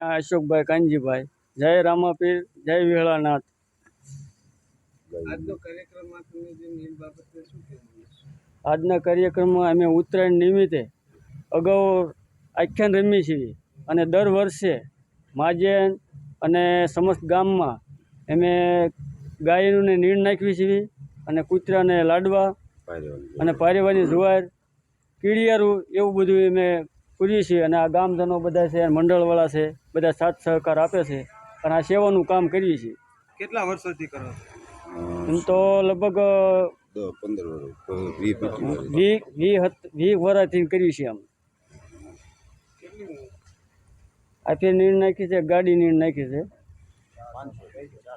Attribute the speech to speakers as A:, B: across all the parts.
A: અશોકભાઈ કાનજીભાઈ. જય રામાપીર જય વિહળાનાથ.
B: આજનો કાર્યક્રમમાં
A: અમે ઉત્તરાયણ નિમિત્તે અગાઉ આખ્યાન રમી છીએ અને દર વર્ષે માજેન અને સમસ્ત ગામમાં અમે ગાયનું નીણ નાખવી છીએ અને કૂતરાને લાડવા અને પારેવાની જુવાર કીડિયારું એવું બધું અમે કરીએ છીએ અને આ ગામજનો બધા છે મંડળવાળા છે બધા સાથ સહકાર આપે છે અને આ સેવાનું કામ કરીએ છીએ.
B: કેટલા વર્ષોથી કરો છો?
A: એમ તો લગભગ
C: વીસ વર્ષથી
A: વી વી હત વી વરાથી કરીએ છીએ આમ. આથી ફેર નીણ નાખી છે ગાડી નીણ નાખી છે.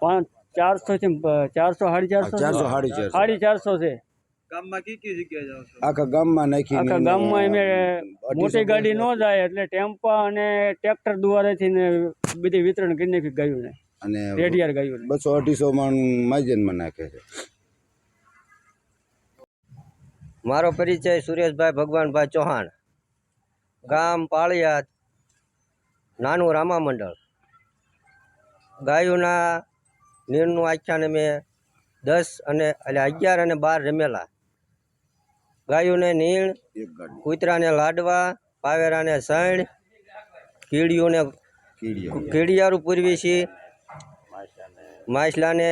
A: પાંચ ચારસો છે ચારસો સાડી ચારસો
C: ચારસો સાડી ચારસો.
A: સાડી ચારસો છે.
B: ગામમાં કઈ કઈ જગ્યાએ જાઓ છો?
C: આખા ગામમાં નાખી
A: આખા ગામમાં અમે મોટી ગાડી ન જાય એટલે ટેમ્પા અને ટ્રેક્ટર દ્વારાથી ને બધી વિતરણ કરી નાખી ગાયોને.
C: અને
A: રેડિયાર ગાયોને.
C: બસો અઢીસો મણ માઇજનમાં નાખે છે.
D: મારો પરિચય સુરેશભાઈ ભગવાનભાઈ ચૌહાણ. ગામ પાળિયાદ નાનું રામા મંડળ. ગાયોના નીરનું આખ્યાન અમે દસ અને એટલે અગિયાર અને બાર રમેલા. ગાયોને નીણ કૂતરાને લાડવા પાવેરાને સણ કીડીઓને
C: કીડીઓ.
D: કીડિયારું પૂરવી છે. માછલાને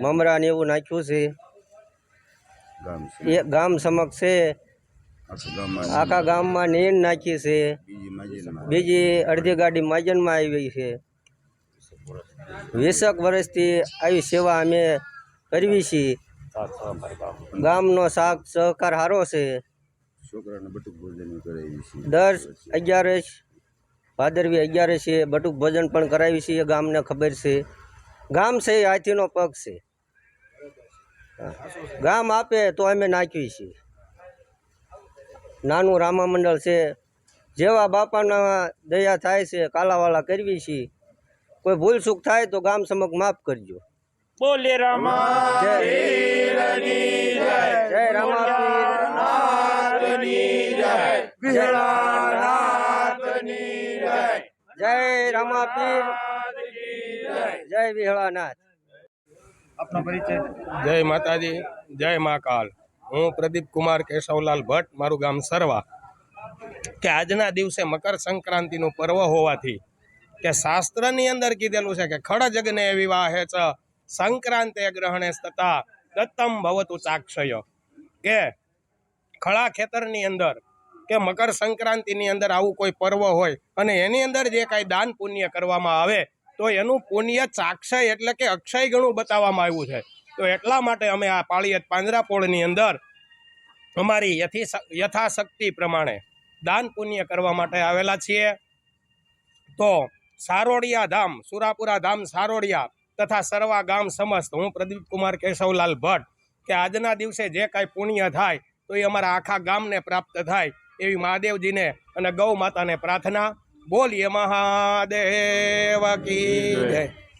D: મમરાને એવું નાખ્યું છે. એ ગામ સમક્ષ છે.
C: આખા ગામમાં
D: નીણ નાખી છે.
C: બીજી
D: અડધી ગાડી માજનમાં આવી છે. વીસેક વર્ષથી આવી સેવા અમે કરવી છીએ. ગામનો શાક સહકાર સારો છે.
C: છોકરાને બટુક ભોજન કરાવી છે.
D: દર અગિયારસ ભાદરવી અગિયારસે બટુક ભોજન પણ કરાવી છે ગામને ખબર છે. ગામ છે એ હાથીનો પગ છે. ગામ આપે તો અમે નાખીએ છીએ નાનું રામા મંડળ છે. જેવા બાપાના દયા થાય છે કાલાવાલા કરવી છીએ કોઈ ભૂલ ચૂક થાય તો ગામ સમક્ષ માફ કરજો.
A: બોલે રામા
D: જય. જય રામાપીર જય. રામાપીર જય. વિહળાનાથ.
B: આપનો પરિચય?
E: જય માતાજી જય મહાકાલ હું પ્રદીપ કુમાર કેશવલાલ ભટ્ટ મારું ગામ સરવા. કે આજના દિવસે મકર સંક્રાંતિનું પર્વ હોવાથી કે શાસ્ત્રની અંદર કીધેલું છે કે ખડજગ્ને વિવાહે ચ સંક્રાંતે ગ્રહણે તથા દત્તમ ભવતુ ચાક્ષય. કે ખળા ખેતરની અંદર કે મકર સંક્રાંતિની અંદર આવું કોઈ પર્વ હોય અને એની અંદર જે કાંઈ દાન પુણ્ય કરવામાં આવે, તો એનું પુણ્ય ચાક્ષય એટલે કે અક્ષય ગણું બતાવવામાં આવ્યું છે. તો એટલા માટે અમે આ પાળિયત પાંજરાપોળની અંદર અમારી યથી યથાશક્તિ પ્રમાણે દાન પુણ્ય કરવા માટે આવેલા છીએ. તો સારોડિયા ધામ, સુરાપુરા ધામ સારોડિયા તથા સર્વા ગામ સમસ્ત. હું પ્રદીપ કુમાર કેશવલાલ ભટ્ટ, કે આજના દિવસે જે કાંઈ પુણ્ય થાય, તો એ અમારા આખા ગામને પ્રાપ્ત થાય એવી મહાદેવજીને અને ગૌ માતાને પ્રાર્થના. બોલીએ મહાદેવ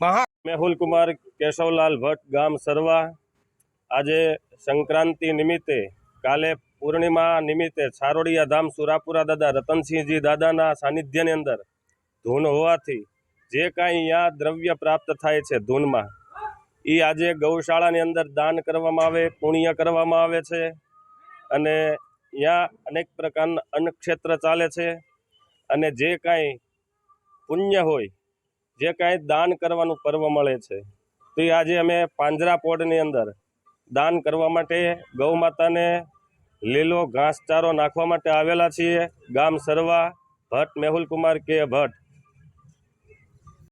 E: મહા
F: મેહુલ કુમાર કેશવલાલ ભટ્ટ, ગામ સરવા. આજે સંક્રાંતિ નિમિત્તે, કાલે પૂર્ણિમા નિમિત્તે છારોડિયા ધામ સુરાપુરા દાદા રતનસિંહજી દાદાના સાનિધ્યની અંદર ધૂન હોવાથી જે કાંઈ અહીંયા દ્રવ્ય પ્રાપ્ત થાય છે ધૂનમાં એ આજે ગૌશાળાની અંદર દાન કરવામાં આવે, પુણ્ય કરવામાં આવે છે અને અહીંયા અનેક પ્રકારના અન્નક્ષેત્ર ચાલે છે અને જે કાંઈ પુણ્ય હોય, જે કાંઈ દાન કરવાનું પર્વ મળે છે, તો આજે અમે પાંજરાપોળની અંદર દાન કરવા માટે ગૌ માતાને લીલો ઘાસચારો નાખવા માટે આવેલા છીએ. ગામ સરવા, ભટ્ટ મેહુલ કુમાર કે ભટ્ટ.